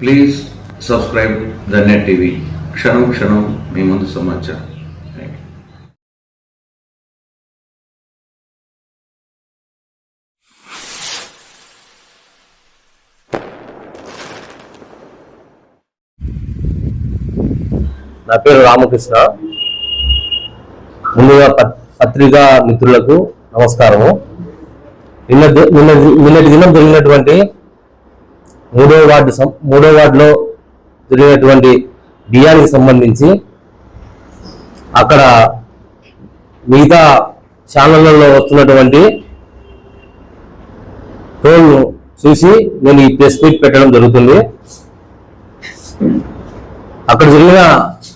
Please subscribe the net TV క్షణం క్షణం మీ ముందు సమాచారం. నా పేరు రామకృష్ణ. ముందుగా పత్- పత్రికా మిత్రులకు నమస్కారము. నిన్న నిన్న నిన్నటి దినం జరిగినటువంటి మూడో వార్డు సం- మూడో వార్డులో జరిగినటువంటి బియ్యానికి సంబంధించి అక్కడ మిగతా ఛానళ్ళలో వస్తున్నటువంటి టోల్ను చూసి నేను ఈ ప్రెస్ మీట్ పెట్టడం జరుగుతుంది. అక్కడ జరిగిన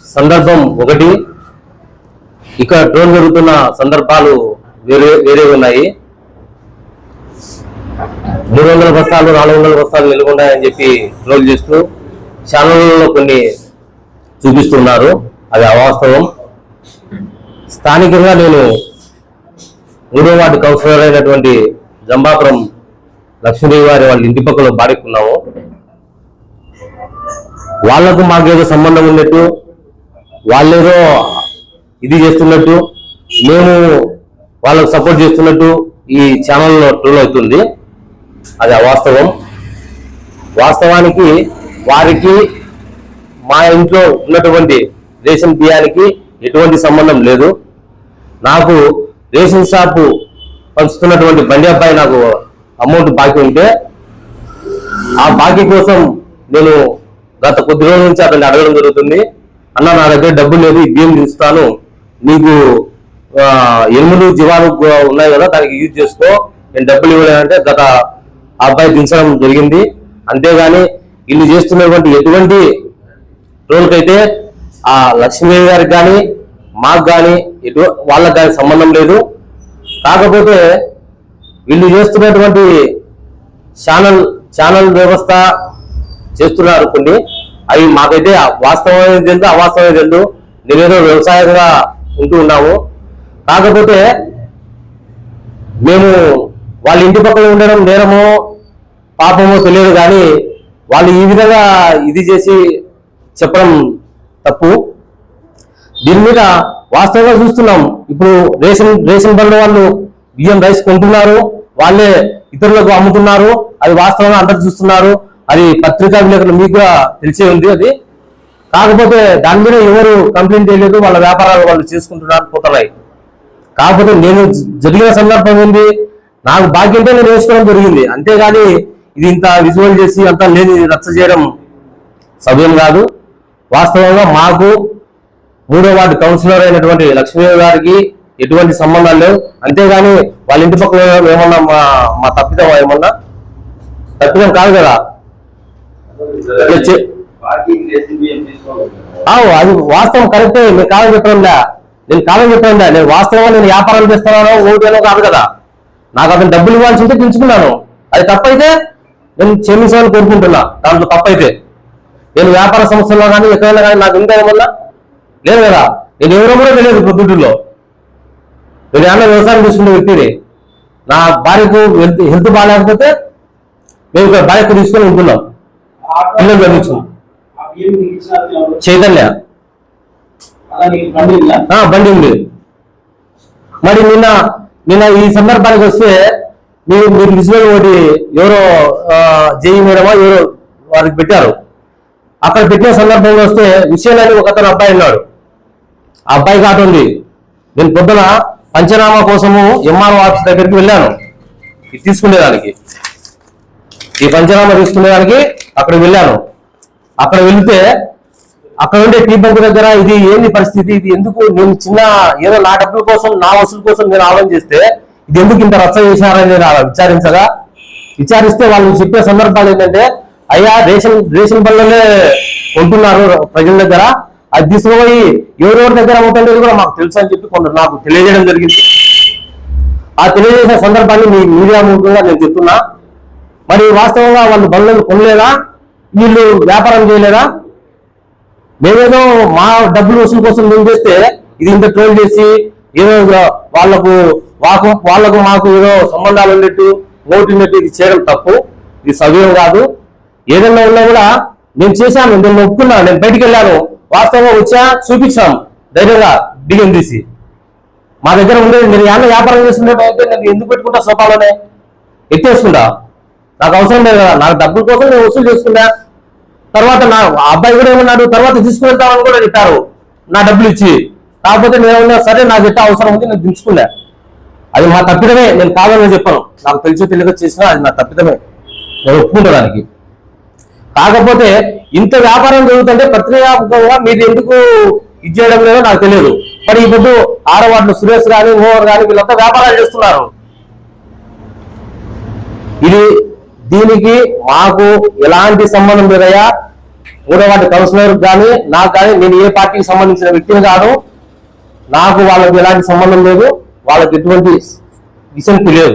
సందర్భం ఒకటి. ఇక్కడ ట్రోల్ జరుగుతున్న సందర్భాలు వేరే వేరే ఉన్నాయి. మూడు వందల బస్తాలు నాలుగు వందల బస్తాలు నిలుగున్నాయని చెప్పి ట్రోల్ చేస్తూ ఛానళ్ళలో కొన్ని చూపిస్తున్నారు. అది అవాస్తవం. స్థానికంగా నేను మూడో వార్డు కౌన్సిలర్ అయినటువంటి జంబాపురం లక్ష్మీదేవి వారి వాళ్ళ ఇంటి పక్కన బాడుకున్నాము వాళ్ళకు మాకేదో సంబంధం ఉన్నట్టు వాళ్ళేదో ఇది చేస్తున్నట్టు మేము వాళ్ళకు సపోర్ట్ చేస్తున్నట్టు ఈ ఛానల్లో ట్రోల్ అవుతుంది. అది అవాస్తవం. వాస్తవానికి వారికి మా ఇంట్లో ఉన్నటువంటి రేషన్ బియ్యానికి ఎటువంటి సంబంధం లేదు. నాకు రేషన్ షాపు పంచుతున్నటువంటి బండి అబ్బాయి నాకు అమౌంట్ బాకీ ఉంటే ఆ బాకీ కోసం నేను గత కొద్ది రోజుల నుంచి అతన్ని అడగడం జరుగుతుంది. అన్న నా దగ్గర డబ్బు లేదు బియ్యం తీస్తాను. నీకు ఆ, ఎనిమిది జీవాలు ఉన్నాయి కదా దానికి యూజ్ చేసుకో. నేను డబ్బులు ఇవ్వలేదంటే గత ఆ అబ్బాయి దించడం జరిగింది. అంతేగాని వీళ్ళు చేస్తున్నటువంటి ఎటువంటి రోల్కైతే ఆ లక్ష్మీ గారికి కానీ మాకు కానీ ఎటు వాళ్ళకి కానీ సంబంధం లేదు. కాకపోతే వీళ్ళు చేస్తున్నటువంటి ఛానల్ ఛానల్ వ్యవస్థ చేస్తున్నారు కొన్ని. అవి మాకైతే వాస్తవమైన తెలుసు అవాస్తవమైన తెలుసు నేనేదో వ్యవసాయంగా ఉంటూ ఉన్నాము. కాకపోతే మేము వాళ్ళ ఇంటి పక్కన ఉండడం నేరమో పాపమో తెలియదు కానీ వాళ్ళు ఈ విధంగా ఇది చేసి చెప్పడం తప్పు. దీని మీద వాస్తవంగా చూస్తున్నాం. ఇప్పుడు రేషన్ రేషన్ బండ్ల వాళ్ళు బియ్యం రైస్ కొంటున్నారు. వాళ్ళే ఇతరులకు అమ్ముతున్నారు. అది వాస్తవంగా అందరు చూస్తున్నారు. అది పత్రికా విలేకరులు మీకు కూడా తెలిసే ఉంది అది. కాకపోతే దాని మీద ఎవరు కంప్లైంట్ చేయలేదు. వాళ్ళ వ్యాపారాలు వాళ్ళు చేసుకుంటున్నారు పోతున్నాయి. కాకపోతే నేను జరిగిన సందర్భం ఉంది. నాకు భాగ్యంతో నేను వేసుకోవడం జరిగింది. అంతేగాని ఇది ఇంత విజువల్ చేసి అంతా లేని రచ్చ చేయడం సవ్యం కాదు. వాస్తవంగా మాకు మూడో వార్డు కౌన్సిలర్ అయినటువంటి లక్ష్మీ గారికి ఎటువంటి సంబంధాలు లేవు అంతేగాని వాళ్ళ ఇంటి పక్కన ఏమన్నా మా మా తప్పిదం ఏమన్నా? తప్పిదం కాదు కదా. అది వాస్తవం కరెక్టే. నేను కాదని చెప్పడంలా. నేను కాదని చెప్పడంలా. నేను వాస్తవంగా నేను వ్యాపారం చేస్తున్నానో ఓటేనో కాదు కదా. నాకు అతను డబ్బులు ఇవ్వాల్సి ఉంటే పెంచుకున్నాను అది తప్పైతే నేను క్షమించాలని కోరుకుంటున్నా. దాంట్లో తప్పైతే. నేను వ్యాపార సంస్థల్లో కానీ ఎక్కడైనా కానీ నాకు ఇంకా ఏమన్నా లేదు కదా. నేను ఎవరో కూడా తెలియదు పొద్దుటూరులో నేను ఏమన్నా వ్యవసాయం చేసుకునే వ్యక్తిని. నా భార్యకు హెల్త్ హెల్త్ బాగాలేకపోతే మేము ఇక్కడ భార్యకు తీసుకొని ఉంటున్నాం. పిల్లలు చదివించాం చైతన్య. ఆ, బండి ఉంది. మరి నిన్న నిన్న ఈ సందర్భానికి వస్తే మీరు మీరు నిజమైన ఒకటి ఎవరో జేఈ మేడమా ఎవరో వారికి పెట్టారు. అక్కడ పెట్టిన సందర్భంలో వస్తే విషయాలని ఒక అతను అబ్బాయి ఉన్నాడు ఆ అబ్బాయి కాటు ఉంది. నేను పొద్దున పంచనామా కోసము ఎంఆర్ఓ ఆఫీస్ దగ్గరికి వెళ్ళాను. ఇది తీసుకునేదానికి. ఈ పంచనామా తీసుకునేదానికి అక్కడ వెళ్ళాను. అక్కడ వెళితే అక్కడ ఉండే టీ బంక్ దగ్గర ఇది ఏంది పరిస్థితి? ఇది ఎందుకు? నేను చిన్న ఏదో నా డబ్బుల కోసం నా వసూలు కోసం నేను ఆలోచన చేస్తే ఇది ఎందుకు ఇంత రచ్చ చేశారని నేను విచారించగా విచారిస్తే వాళ్ళు చెప్పే సందర్భాలు ఏంటంటే అయ్యా రేషన్ రేషన్ బల్లలే ఉంటున్నారు ప్రజల దగ్గర అది తీసుకుపోయి ఎవరెవరి దగ్గర ఉంటుంది కూడా మాకు తెలుసు అని చెప్పి కొందరు నాకు తెలియజేయడం జరిగింది. ఆ తెలియజేసిన సందర్భాన్ని మీ మీడియా మూలంగా నేను చెప్తున్నా. మరి వాస్తవంగా వాళ్ళు బండ్లను కొనలేదా? వీళ్ళు వ్యాపారం చేయలేదా? మేమేదో మా డబ్బులు వసూలు కోసం మేము చేస్తే ఇది ఇంత ట్రోల్ చేసి ఏదో వాళ్ళకు మాకు వాళ్ళకు మాకు ఏదో సంబంధాలు ఉన్నట్టు ఓటు ఉన్నట్టు ఇది చేయడం తప్పు. ఇది సవ్యం కాదు. ఏదైనా ఉన్నా కూడా నేను చేశాను నేను ఒప్పుకున్నాను నేను బయటికి వెళ్ళాను. వాస్తవంగా వచ్చా చూపించాను ధైర్యంగా బియ్యం తీసి. మా దగ్గర ఉండేది మీరు ఏమన్నా వ్యాపారం చేస్తుంటే అయితే నేను ఎందుకు పెట్టుకుంటా సోఫాలోనే? ఎత్తేసుకుంటా. నాకు అవసరం లేదు కదా. నాకు డబ్బుల కోసం నేను వసూలు చేసుకున్నా తర్వాత నా అబ్బాయి కూడా ఏమన్నాడు తర్వాత తీసుకువెళ్తామని కూడా చెప్పారు. నా డబ్బులు ఇచ్చి. కాకపోతే నేను సరే నాకు ఎట్ట అవసరం ఉంది నేను దించుకున్నా. అది మా తప్పిదమే నేను కావాలని చెప్పాను. నాకు తెలిసి తెలియక చేసినా అది నా తప్పిదమే. నేను ఒప్పుకుంటా దానికి. కాకపోతే ఇంత వ్యాపారం జరుగుతుంటే ప్రతివ్యాపకంగా మీరు ఎందుకు ఇది చేయడం లేదో నాకు తెలియదు. మరి ఇప్పుడు ఆడవాళ్ళు సురేష్ కానీ మోహన్ కానీ వీళ్ళంతా వ్యాపారాలు చేస్తున్నారు. ఇది దీనికి మాకు ఎలాంటి సంబంధం లేదయ్యా. మూడో వార్డు కౌన్సిలర్ కానీ నాకు కానీ నేను ఏ పార్టీకి సంబంధించిన వ్యక్తిని కాదు. నాకు వాళ్ళకి ఎలాంటి సంబంధం లేదు. వాళ్ళకి ఎటువంటి విషయం తెలియదు.